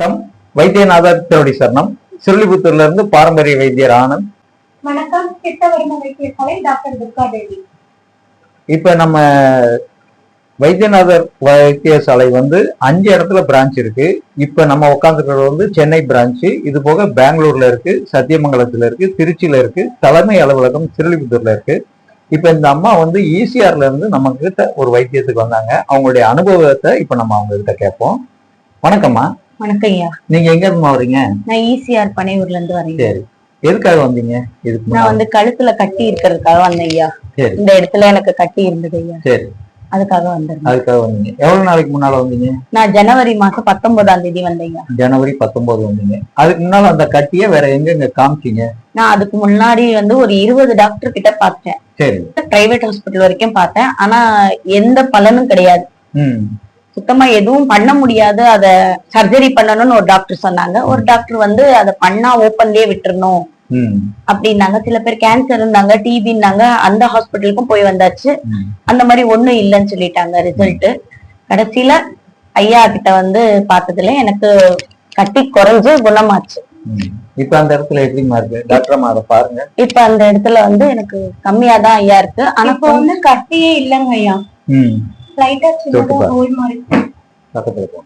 வணக்கம். வைத்தியநாதர் திருவடி சரணம். சிறுலிபுத்தூர்ல இருந்து பாரம்பரிய வைத்தியர் ஆனந்த். வணக்கம். சித்தவர்ம வைத்தியசாலை டாக்டர் துர்கா தேவி. இப்ப நம்ம வைத்தியநாதர் வைத்தியசாலை வந்து அஞ்சு இடத்துல பிரான்ச் இருக்கு. இப்ப நம்ம உட்காந்துருக்கிறது வந்து சென்னை பிரான்ச் இது போக பெங்களூர்ல இருக்கு சத்தியமங்கலத்துல இருக்கு திருச்சியில இருக்கு தலைமை அலுவலகம் சிறுலிபுத்தூர்ல இருக்கு. இப்ப இந்த அம்மா வந்து ஈசிஆர்ல இருந்து நம்ம கிட்ட ஒரு வைத்தியத்துக்கு வந்தாங்க. அவங்களுடைய அனுபவத்தை இப்ப நம்ம அவங்க கிட்ட கேட்போம். வணக்கம்மா. வணக்கம் ஐயா. நீங்க எங்க இருந்து வரீங்க? நான் ஈசிஆர் பனையூர்ல இருந்து வரேன். சரி. எதுக்காக வந்தீங்க? இதுக்கு நான்? வந்து கழுத்துல கட்டி இருக்கிறதுக்காக வந்தேன் ஐயா. சரி. இந்த இடத்துல எனக்கு கட்டி இருந்தது ஐயா. சரி. அதுக்காக வந்திருந்தேன். அதுக்காக வந்தீங்க. எவ்வளவு நாளைக்கு முன்னால வந்தீங்க? நான் ஜனவரி மாசம் பத்தொன்பதாம் தேதி வந்தேன் ஐயா. ஜனவரி பத்தொன்பது வந்தீங்க. அதுக்கு முன்னால அந்த கட்டிய வேற எங்கெங்க காமிச்சீங்க? நான் அதுக்கு முன்னாடி வந்து ஒரு இருபது டாக்டர் கிட்ட பார்த்தேன். சரி. பிரைவேட் ஹாஸ்பிட்டல் வரைக்கும் பார்த்தேன். ஆனா எந்த பலனும் கிடையாது. சுத்தமா எதுவும் பண்ண முடியாது. அத சர்ஜரி பண்ணணும்னு ஒரு டாக்டர் சொன்னாங்க. ஒரு டாக்டர் வந்து அதை பண்ணா ஓப்பன்லயே விட்டுறணும். ம். அப்படின்னாங்க. சில பேர் கேன்சர் இருந்தாங்க டிபின்னாங்க அந்த ஹாஸ்பிட்டலுக்கும் போய் வந்தாச்சு. அந்த மாதிரி ஒண்ணும் இல்லைன்னு சொல்லிட்டாங்க ரிசல்ட் கடைசியில ஐயா கிட்ட வந்து பார்த்ததுல எனக்கு கட்டி குறைஞ்சு குணமாச்சு. ம். இப்ப அந்த இடத்துல எப்படிமா இருக்கு டாக்டர் அதை பாருங்க. இப்ப அந்த இடத்துல வந்து எனக்கு கம்மியா தான் ஐயா இருக்கு. ஆனா இப்போ வந்து கட்டியே இல்லைங்க ஐயா. ம். லைட்டா சின்னதா தொட்டு பாரு. ஹோல் மாதிரி பக்கத்துல போ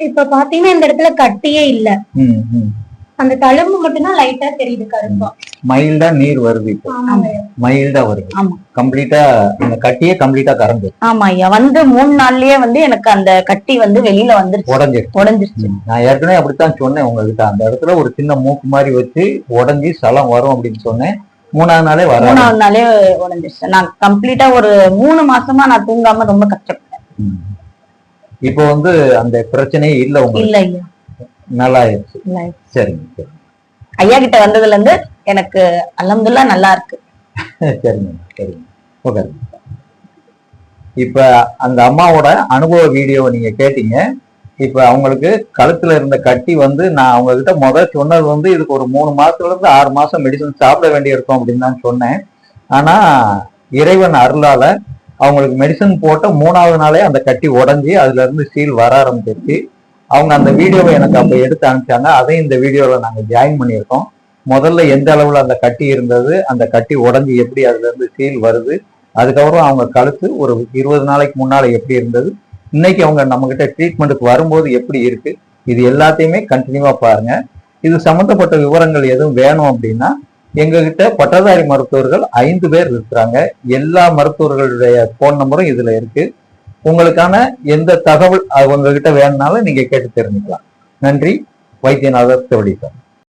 இப்ப பாத்தீங்கன்னா இந்த இடத்துல கட்டியே இல்ல. அந்த தழும்பு மட்டும்தான் லைட்டா தெரியுது கருப்பா. மைல்டா நீர் வருது இப்போ. மைல்டா வருது. ஆமா. கம்ப்ளீட்டா அந்த கட்டியே கம்ப்ளீட்டா கறந்து. ஆமா ஐயா. வந்து மூணு நாள்லயே வந்து எனக்கு அந்த கட்டி வந்து வெளியில வந்துருச்சு. உடஞ்சிருச்சு. உடஞ்சிருச்சு. நான் ஏற்கனவே அப்படித்தான் சொன்னேன் உங்ககிட்ட. அந்த இடத்துல ஒரு சின்ன மூக்கு மாதிரி வச்சு உடஞ்சி சலம் வரும் அப்படின்னு சொன்னேன். மூணாவது நாளே வர மூணாவது நாளே உடஞ்சிருச்சு. நான் கம்ப்ளீட்டா ஒரு மூணு மாசமா நான் தூங்காம ரொம்ப கஷ்டப்பட்டேன். இப்போ வந்து அந்த பிரச்சனையே இல்ல உங்களுக்கு? இல்ல ஐயா நல்லா ஆயிடுச்சு சரிங்க சரி. ஐயா கிட்ட வந்ததுல இருந்து எனக்கு அலமதுல்லா நல்லா இருக்கு சரிங்க சரிங்க. ஓகே இப்ப அந்த அம்மாவோட அனுபவ வீடியோவை நீங்க கேட்டீங்க. இப்ப அவங்களுக்கு கழுத்துல இருந்த கட்டி வந்து நான் அவங்க கிட்ட முதல் சொன்னது வந்து இதுக்கு ஒரு மூணு மாசத்துல இருந்து ஆறு மாசம் மெடிசன் சாப்பிட வேண்டியிருக்கும் அப்படின்னு தான் சொன்னேன். ஆனா இறைவன் அருளால அவங்களுக்கு மெடிசன் போட்ட மூணாவது நாளே அந்த கட்டி உடஞ்சி அதுல இருந்து சீல் வர ஆரம்பிச்சிருச்சு. அவங்க அந்த வீடியோவை எனக்கு அப்ப எடுத்து அனுப்பிச்சாங்க. அதையும் இந்த வீடியோல நாங்க ஜாயின் பண்ணியிருக்கோம். முதல்ல எந்த அளவுல அந்த கட்டி இருந்தது அந்த கட்டி உடஞ்சி எப்படி அதுல இருந்து சீல் வருது அதுக்கப்புறம் அவங்க கழுத்து ஒரு இருபது நாளைக்கு முன்னால எப்படி இருந்தது இன்னைக்கு அவங்க நம்ம கிட்ட ட்ரீட்மெண்ட்டுக்கு வரும்போது எப்படி இருக்கு? இது எல்லாத்தையுமே கண்டினியூவா பாருங்க. இது சம்பந்தப்பட்ட விவரங்கள் எதுவும் வேணும் அப்படின்னா எங்ககிட்ட பட்டதாரி மருத்துவர்கள் ஐந்து பேர் இருக்கிறாங்க. எல்லா மருத்துவர்களுடைய ஃபோன் நம்பரும் இதுல இருக்கு. உங்களுக்கான எந்த தகவல் அவங்க கிட்ட வேணும்னாலும் நீங்க கேட்டு தெரிஞ்சுக்கலாம். நன்றி. வைத்தியநாதர் தேவடி